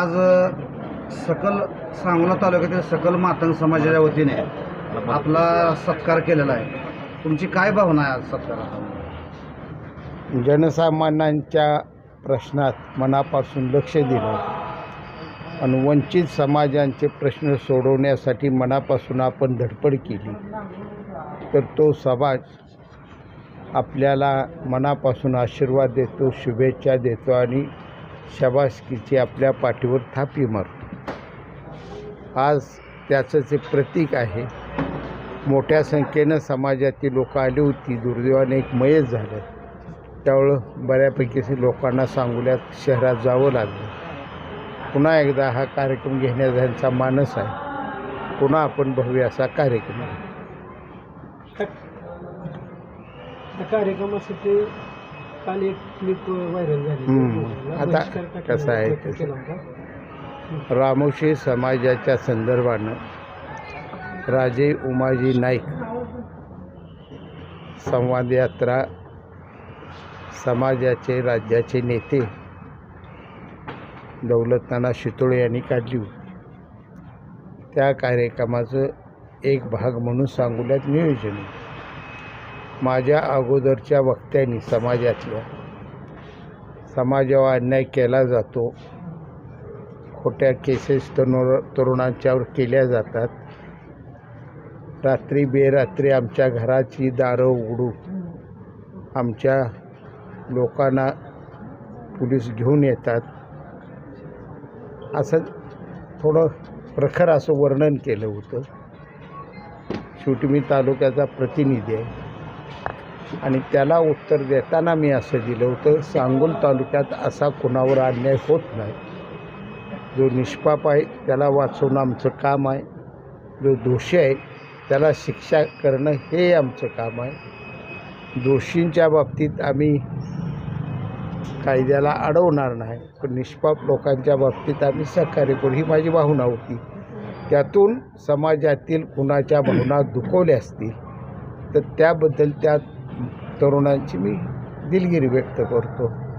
आज सकल सांगोला तालुक्यातील सकल मातंग समाजाच्या वतीने आपला सत्कार केलेला आहे. तुमची काय भावना आहे आज सत्कारात? जनसामान्यांच्या प्रश्नात मनापासून लक्ष दिलं आणि वंचित समाजांचे प्रश्न सोडवण्यासाठी मनापासून आपण धडपड केली. तर तो समाज आपल्याला मनापासून आशीर्वाद देतो शुभेच्छा देतो आणि शबासकीची आपल्या पाठीवर थापी मारतो आज त्याचं जे प्रतीक आहे मोठ्या संख्येनं समाजातील लोक आली होती. दुर्दैवाने एक मयत झालं. त्यामुळं बऱ्यापैकी लोकांना सांगोल्यात शहरात जावं लागलं. पुन्हा एकदा हा कार्यक्रम घेण्याचा मानस आहे. पुन्हा आपण भव्य असा कार्यक्रम. कार्यक्रमासाठी काल एक क्लिप व्हायरल झाली. आता कसं आहे. रामोशी समाजाच्या संदर्भानं राजे उमाजी नाईक संवाद यात्रा समाजाचे राज्याचे नेते दौलतनाना शितोळे यांनी काढली होती त्या कार्यक्रमाचं एक भाग म्हणून सांगोल्यात नियोजन माझ्या अगोदरच्या वक्त्यांनी समाजातल्या समाजावर अन्याय केला जातो. खोट्या केसेस तरुण तरुणांच्यावर केल्या जातात. रात्री बेरात्री आमच्या घराची दारं उघडू आमच्या लोकांना पोलीस घेऊन येतात. असं थोडं प्रखर असं वर्णन केलं होतं. शेवटी मी तालुक्याचा प्रतिनिधी आहे. आणि त्याला उत्तर देताना मी असं दिलं होतं सांगोल तालुक्यात असा कुणावर अन्याय होत नाही. जो निष्पाप आहे त्याला वाचवणं आमचं काम आहे. जो दोषी आहे त्याला शिक्षा करणं हे आमचं काम आहे. दोषींच्या बाबतीत आम्ही कायद्याला अडवणार नाही पण निष्पाप लोकांच्या बाबतीत आम्ही सहकार्य करू. ही माझी भावना होती. त्यातून समाजातील कुणाच्या भावना दुखवल्या असतील तर त्याबद्दल त्या तरुणांची मी दिलगिरी व्यक्त करतो.